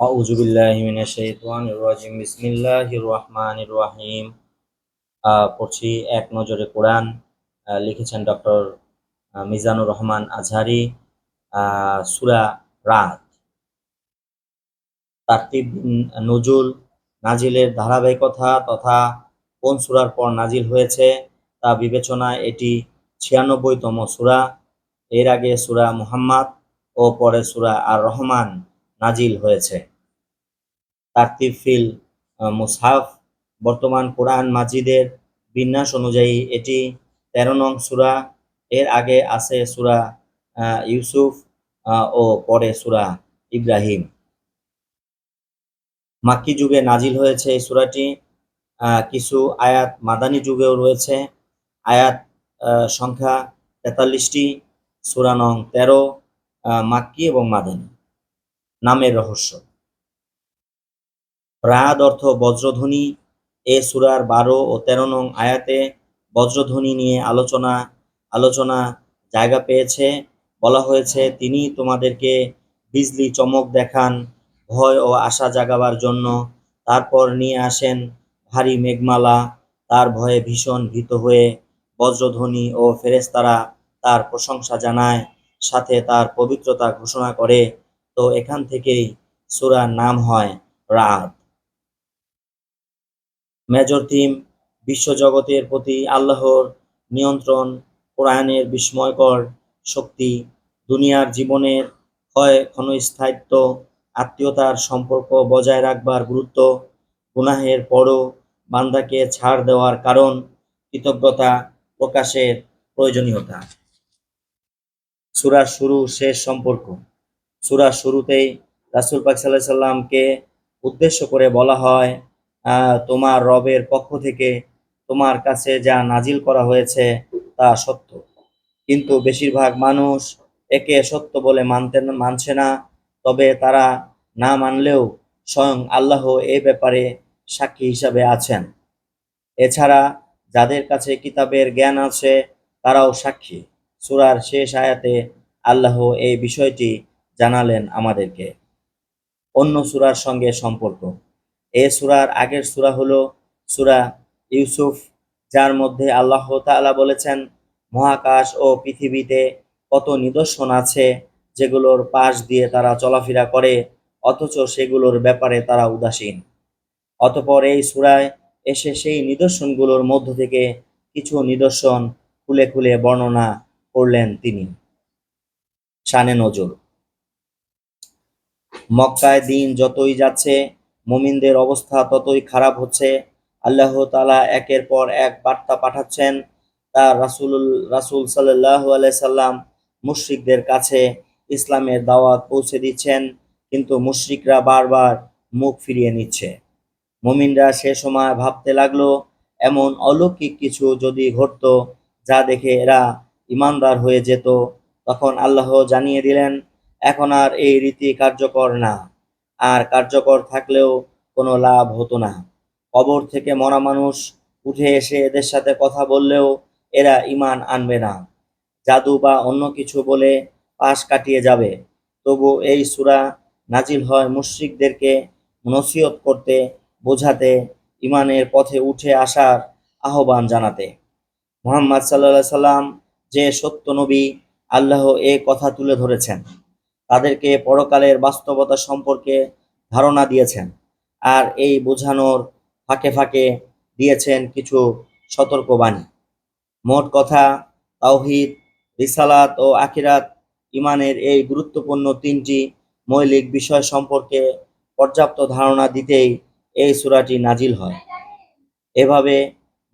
أعوذ بالله من الشيطان الرجيم بسم الله الرحمن الرحيم আহ, পড়ছি এক নজরে কোরআন আহ, লিখেছেন ডক্টর মিজানুর রহমান আজহারি আহ, সূরা রাত তারতিব নজুল নাজিলের ধারাবাহিকতা তথা কোন সূরার পর নাজিল হয়েছে তা বিবেচনায় এটি ছিয়ানব্বইতম সূরা এর আগে সূরা মুহাম্মদ ও পরে সূরা আর রহমান নাজিল হয়েছে। তারতিব ফিল আহ, মুসহাফ বর্তমান কোরআন মাজিদের বিন্যাস অনুযায়ী এটি তেরো নং সুরা। এর আগে আছে সুরা ইউসুফ ও পরে সুরা ইব্রাহিম। মাক্কি যুগে নাজিল হয়েছে এই সুরাটি। কিছু আয়াত মাদানী যুগেও রয়েছে। আয়াত সংখ্যা তেতাল্লিশটি সূরা নং তেরো মাক্কি এবং মাদানী। নামের রহস্য। রাদ অর্থ বজ্রধ্বনি। এ সূরার বারো ও তেরো নং আয়াতে বজ্রধ্বনি নিয়ে আলোচনা আলোচনা জায়গা পেয়েছে। বলা হয়েছে, তিনি তোমাদেরকে বিজলি চমক দেখান, ভয় ও আশা জাগাবার জন্য। তারপর নিয়ে আসেন ভারী মেঘমালা। তার ভয়ে ভীষণ ভীত হয়ে বজ্রধ্বনি ও ফেরেশতারা তার প্রশংসা জানায়, সাথে তার পবিত্রতা ঘোষণা করে। তো এখান থেকেই সুরার নাম হয় রাত। মেজর থিম, বিশ্বজগতের প্রতি আল্লাহর নিয়ন্ত্রণ, কোরআনের বিস্ময়কর শক্তি, দুনিয়ার জীবনের ক্ষয়, ক্ষণস্থায়িত্ব, আত্মীয়তার সম্পর্ক বজায় রাখবার গুরুত্ব, গুনাহের পরও বান্দাকে ছাড় দেওয়ার কারণ, কৃতজ্ঞতা প্রকাশের প্রয়োজনীয়তা। সূরার শুরু শেষ সম্পর্ক। সূরার শুরুতেই রাসূল পাক আলাইহি সাল্লামকে উদ্দেশ্য করে বলা হয় তোমার রবের পক্ষ থেকে তোমার কাছে যা নাজিল করা হয়েছে তা সত্য। কিন্তু বেশিরভাগ মানুষ একে সত্য বলে মানতে, মানছে না, তবে তারা না মানলেও স্বয়ং আল্লাহ এ ব্যাপারে সাক্ষী হিসাবে আছেন। এছাড়া যাদের কাছে কিতাবের জ্ঞান আছে, তারাও সাক্ষী। সুরার শেষ আয়াতে আল্লাহ এই বিষয়টি জানালেন আমাদেরকে। অন্য সূরার সঙ্গে সম্পর্ক। এ সূরার আগের সূরা হলো সূরা ইউসুফ, যার মধ্যে আল্লাহ তাআলা বলেছেন, মহাকাশ ও পৃথিবীতে কত নিদর্শন আছে যেগুলোর পাশ দিয়ে তারা চলাফেরা করে, অথচ সেগুলোর ব্যাপারে তারা উদাসীন। অতপর এই সূরায় এসে সেই নিদর্শনগুলোর মধ্য থেকে কিছু নিদর্শন খুলে খুলে বর্ণনা করলেন তিনি। শানে নজর। মক্কায় দিন যতই যাচ্ছে, মুমিনদের অবস্থা ততই খারাপ হচ্ছে। আল্লাহ তালা একের পর এক বার্তা পাঠাচ্ছেন তার রাসূল রাসূল আলাইহি সাল্লাম মুশরিকদের কাছে ইসলামের দাওয়াত পৌঁছে দিচ্ছেন, কিন্তু মুশরিকরা বারবার মুখ ফিরিয়ে নিচ্ছে। মুমিনরা সে সময় ভাবতে লাগল, এমন অলৌকিক কিছু যদি ঘটতো যা দেখে এরা ইমানদার হয়ে যেত, তখন আল্লাহ জানিয়ে দিলেন এখন আর এই রীতি কার্যকর না। আর কার্যকর থাকলেও কোনো লাভ হতো না। কবর থেকে মরা মানুষ উঠে এসে এদের সাথে কথা বললেও এরা ইমান আনবে না। জাদু বা অন্য কিছু বলে পাশ কাটিয়ে যাবে। তবু এই সুরা নাজিল হয় মুশরিকদেরকে নসিহত করতে, বোঝাতে ইমানের পথে উঠে আসার আহ্বান জানাতে। মোহাম্মদ সাল্লাল্লাহু সাল্লাম যে সত্য নবী আল্লাহ এ কথা তুলে ধরেছেন। তাদেরকে পরকালের বাস্তবতা সম্পর্কে ধারণা দিয়েছেন আর এই বোঝানোর ফাঁকে ফাঁকে দিয়েছেন কিছু সতর্কবাণী। মোট কথা, তাওহিদ, রিসালাত ও আখিরাত ইমানের এই গুরুত্বপূর্ণ তিনটি মৌলিক বিষয় সম্পর্কে পর্যাপ্ত ধারণা দিতেই এই সূরাটি নাজিল হয়। এভাবে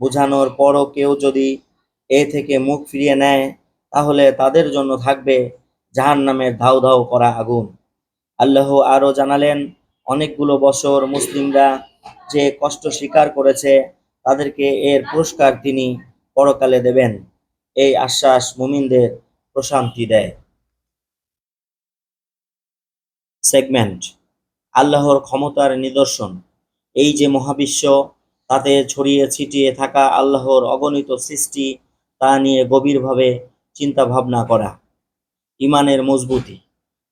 বোঝানোর পরও কেউ যদি এ থেকে মুখ ফিরিয়ে নেয়, তাহলে তাদের জন্য থাকবে জাহান্নামের ধাউ ধাউ করা আগুন। আল্লাহ আরও জানালেন, অনেকগুলো বছর মুসলিমরা যে কষ্ট স্বীকার করেছে, তাদেরকে এর পুরস্কার তিনি পরকালে দেবেন। এই আশ্বাস মুমিনদের প্রশান্তি দেয়। সেগমেন্ট, আল্লাহর ক্ষমতার নিদর্শন। এই যে মহাবিশ্ব, তাতে ছড়িয়ে ছিটিয়ে থাকা আল্লাহর অগণিত সৃষ্টি, তা নিয়ে গভীরভাবে চিন্তা ভাবনা করা। ইমানের মজবুতি।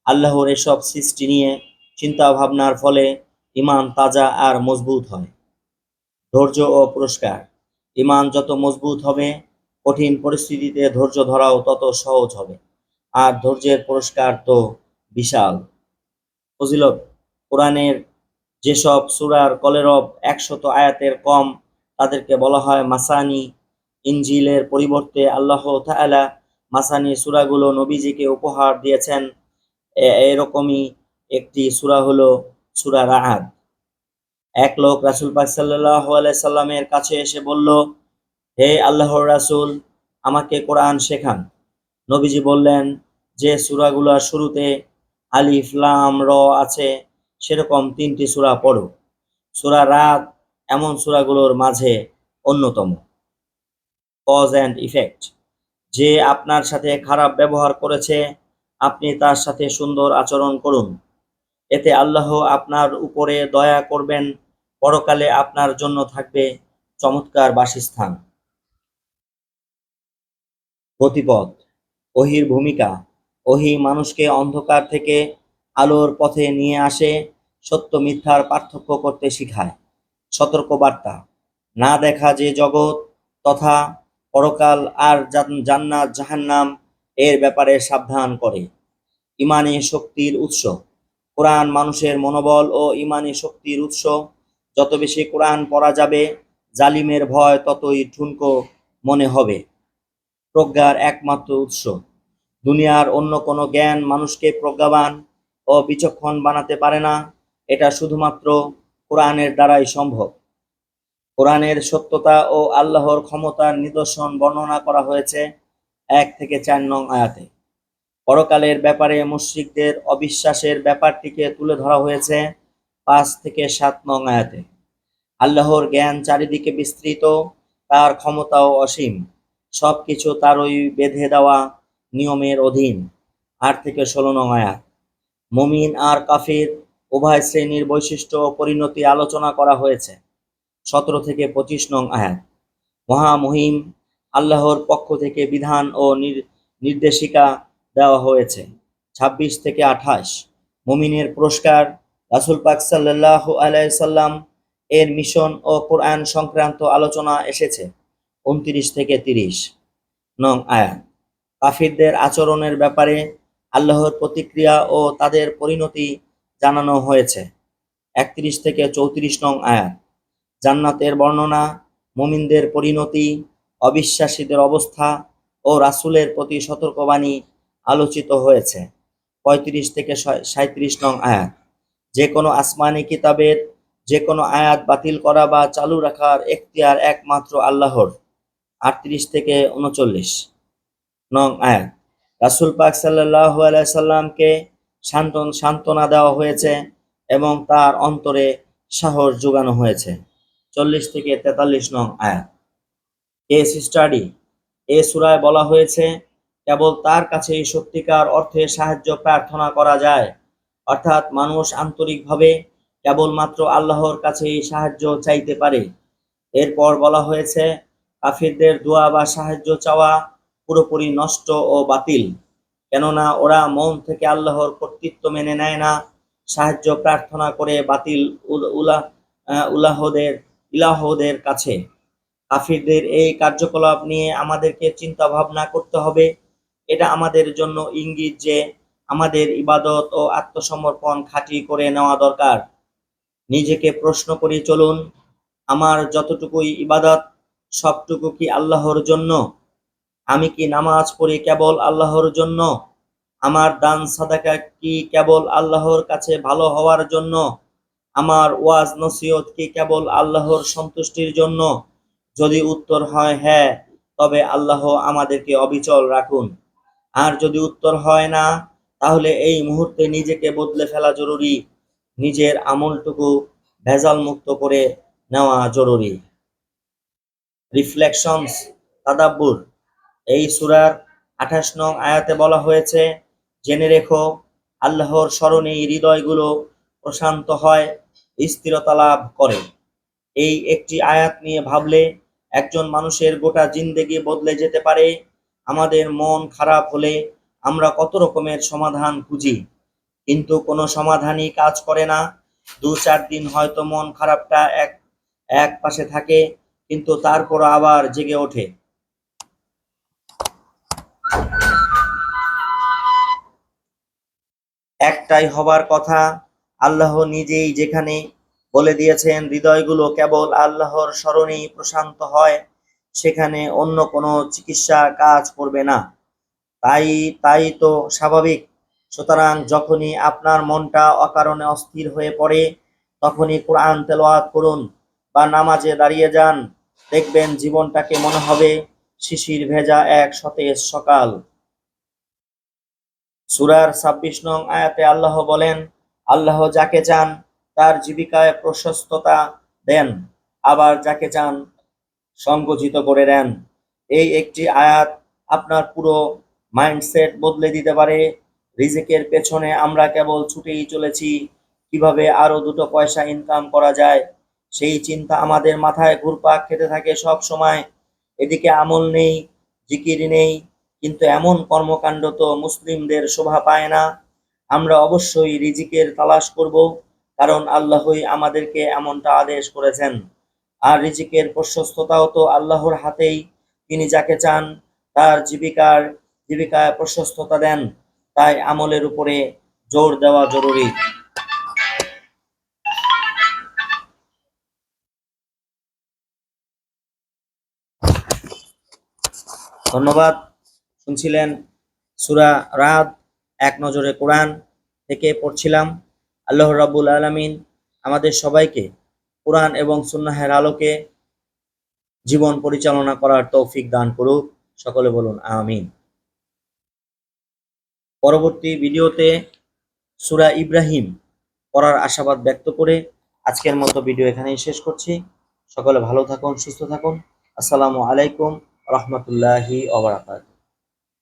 আল্লাহর এসব সৃষ্টি নিয়ে চিন্তা ভাবনার ফলে ইমান তাজা আর মজবুত হয়। ধৈর্য ও পুরস্কার। ইমান যত মজবুত হবে, কঠিন পরিস্থিতিতে ধৈর্য ধরাও তত সহজ হবে। আর ধৈর্যের পুরস্কার তো বিশাল। ফজিলত, কোরআনের যেসব সুরার কলেরব একশত আয়াতের কম, তাদেরকে বলা হয় মাসানি। ইঞ্জিলের পরিবর্তে আল্লাহ তাআলা মাসানি সূরাগুলো নবীজিকে উপহার দিয়েছেন। এরকমই একটি সূরা হলো সূরা রাআদ। এক লোক রাসূল পাক আলাইহি সাল্লামের কাছে এসে বলল, হে আল্লাহর রাসূল, আমাকে কোরআন শেখান। নবীজি বললেন, যে সূরাগুলোর শুরুতে আলিফ, লাম, র আছে, সেরকম তিনটি সূরা পড়ো। সূরা রাত এমন সূরাগুলোর মাঝে অন্যতম। কজ অ্যান্ড ইফেক্ট যে আপনার সাথে খারাপ ব্যবহার করেছে, আপনি তার সাথে সুন্দর আচরণ করুন। এতে আল্লাহ আপনার উপরে দয়া করবেন, পরকালে আপনার জন্য থাকবে চমৎকার বাসস্থান। গতিপথ ওহির ভূমিকা ওহি মানুষকে অন্ধকার থেকে আলোর পথে নিয়ে আসে, সত্য মিথ্যার পার্থক্য করতে শিখায়। সতর্কবার্তা, না দেখা যে জগৎ তথা পরকাল আর জান্নাত, জাহান্নাম এর ব্যাপারে সাবধান করে। ইমানি শক্তির উৎস। কোরআন মানুষের মনোবল ও ইমানি শক্তির উৎস। যত বেশি কোরআন পড়া যাবে, জালিমের ভয় ততই ঠুনকো মনে হবে। প্রজ্ঞার একমাত্র উৎস। দুনিয়ার অন্য কোনো জ্ঞান মানুষকে প্রজ্ঞাবান ও বিচক্ষণ বানাতে পারে না। এটা শুধুমাত্র কোরআনের দ্বারাই সম্ভব। কোরআনের সত্যতা ও আল্লাহর ক্ষমতার নিদর্শন বর্ণনা করা হয়েছে এক থেকে চার নং আয়াতে। পরকালের ব্যাপারে মুশরিকদের অবিশ্বাসের ব্যাপারটিকে তুলে ধরা হয়েছে পাঁচ থেকে সাত নং আয়াতে। আল্লাহর জ্ঞান চারিদিকে বিস্তৃত, তার ক্ষমতাও অসীম। সব সবকিছু তারই বেঁধে দেওয়া নিয়মের অধীন। আট থেকে ষোলো নং আয়াত। মুমিন আর কাফির উভয় শ্রেণির বৈশিষ্ট্য পরিণতি আলোচনা করা হয়েছে। সতেরো থেকে পঁচিশ নং আয়াত। মহামহিম আল্লাহর পক্ষ থেকে বিধান ও নির্দেশিকা দেওয়া হয়েছে। ছাব্বিশ থেকে আঠাশ, মুমিনের পুরস্কার, রাসুল পাক সাল্লাহ আলাইসাল্লাম এর মিশন ও কোরআন সংক্রান্ত আলোচনা এসেছে। উনত্রিশ থেকে তিরিশ নং আয়াত। কাফিরদের আচরণের ব্যাপারে আল্লাহর প্রতিক্রিয়া ও তাদের পরিণতি জানানো হয়েছে। একত্রিশ থেকে চৌত্রিশ নং আয়াত। জান্নাতের বর্ণনা, মুমিনদের পরিণতি, অবিশ্বাসীদের অবস্থা ও রাসূলের প্রতি সতর্কবাণী আলোচিত হয়েছে। পঁয়ত্রিশ থেকে সাঁত্রিশ নং আয়াত। যে কোনো আসমানি কিতাবের যে কোনো আয়াত বাতিল করা বা চালু রাখার এখতিয়ার একমাত্র আল্লাহর। আটত্রিশ থেকে উনচল্লিশ নং আয়াত। রাসূল পাক আলাইহি সাল্লামকে সান্ত্বনা দেওয়া হয়েছে এবং তার অন্তরে সাহস যোগানো হয়েছে। চল্লিশ থেকে তেতাল্লিশ নং আয়াত। কেস স্টাডি এ সূরায় বলা হয়েছে, কেবল তার কাছেই সত্যিকার অর্থে সাহায্য প্রার্থনা করা যায়। অর্থাৎ মানুষ আন্তরিকভাবে কেবলমাত্র আল্লাহর কাছেই সাহায্য চাইতে পারে। এরপর বলা হয়েছে, কাফিরদের দোয়া বা সাহায্য চাওয়া পুরোপুরি নষ্ট ও বাতিল। কেননা ওরা মন থেকে আল্লাহর কর্তৃত্ব মেনে নেয় না। সাহায্য প্রার্থনা করে বাতিল উলাহদের ইলাহদের কাছে। কাফিরদের এই কার্যকলাপ নিয়ে আমাদেরকে চিন্তা ভাবনা করতে হবে। এটা আমাদের জন্য ইঙ্গিত যে আমাদের ইবাদত ও আত্মসমর্পণ খাঁটি করে নেওয়া দরকার। নিজেকে প্রশ্ন করি, চলুন, আমার যতটুকুই ইবাদত, সবটুকু কি আল্লাহর জন্য? আমি কি নামাজ পড়ি কেবল আল্লাহর জন্য? আমার দান সাদাকা কি কেবল আল্লাহর কাছে ভালো হওয়ার জন্য? আমার ওয়াজ, নসিহত কি কেবল আল্লাহর সন্তুষ্টির জন্য? যদি উত্তর হয় হ্যাঁ তবে আল্লাহ আমাদেরকে অবিচল রাখুন। আর যদি উত্তর হয় না, তাহলে এই মুহূর্তে নিজেকে বদলে ফেলা জরুরি। নিজের আমলটুকু ভেজাল মুক্ত করে নেওয়া জরুরি। রিফ্লেকশনস, তাদাব্বুর। এই সূরার আঠাশ নং আয়াতে বলা হয়েছে, জেনে রেখো, আল্লাহর স্মরণে হৃদয়গুলো প্রশান্ত হয়, স্থিরতা লাভ করে। এই একটি আয়াত নিয়ে ভাবলে একজন মানুষের গোটা জিন্দেগি বদলে যেতে পারে। আমাদের মন খারাপ হলে আমরা কত রকমের সমাধান খুঁজি। কিন্তু কোনো সমাধানই কাজ করে না। দু চার দিন হয়তো মন খারাপটা এক এক পাশে থাকে, কিন্তু তারপর আবার জেগে ওঠে। একটাই হবার কথা আল্লাহ নিজেই যেখানে বলে দিয়েছেন হৃদয়গুলো কেবল আল্লাহর স্মরণেই প্রশান্ত হয়, সেখানে অন্য কোনো চিকিৎসা কাজ করবে না। তাই তাই তো স্বাভাবিক। সুতরাং যখনই আপনার মনটা অকারণে অস্থির হয়ে পড়ে, তখনই কোরআন তেলাওয়াত করুন বা নামাজে দাঁড়িয়ে যান। দেখবেন জীবনটাকে মনে হবে শিশির ভেজা এক সতেজ সকাল। সুরার ছাব্বিশ নং আয়াতে আল্লাহ বলেন আল্লাহ যাকে চান তার জীবিকায় প্রশস্ততা দেন, আবার যাকে চান সংকুচিত করে দেন। এই একটি আয়াত আপনার পুরো মাইন্ডসেট বদলে দিতে পারে। রিজিকের পেছনে আমরা কেবল ছুটেই চলেছি, কীভাবে আরও দুটো পয়সা ইনকাম করা যায়? সেই চিন্তা আমাদের মাথায় ঘুরপাক খেতে থাকে সব সময়। এদিকে আমল নেই, জিকির নেই, কিন্তু এমন কর্মকাণ্ড তো মুসলিমদের শোভা পায় না। আমরা অবশ্যই রিজিকের তালাশ করব, কারণ আল্লাহই আমাদেরকে এমনটা আদেশ করেছেন। আর রিজিকের প্রশস্ততাও তো আল্লাহর হাতেই। তিনি যাকে চান তার জীবিকার জীবিকায় প্রশস্ততা দেন। তাই আমলের উপরে জোর দেওয়া জরুরি। ধন্যবাদ। শুনছিলেন সুরা রাত এক নজরে কোরআন থেকে পড়ছিলাম। আল্লাহ রাব্বুল আলামিন আমাদের সবাইকে কোরআন এবং সুন্নাহের আলোকে জীবন পরিচালনা করার তৌফিক দান করুক। সকলে বলুন, আমিন। পরবর্তী ভিডিওতে সুরা ইব্রাহিম পড়ার আশাবাদ ব্যক্ত করে আজকের মতো ভিডিও এখানেই শেষ করছি। সকলে ভালো থাকুন, সুস্থ থাকুন। আসসালামু আলাইকুম রহমতুল্লাহি ওবরাকাত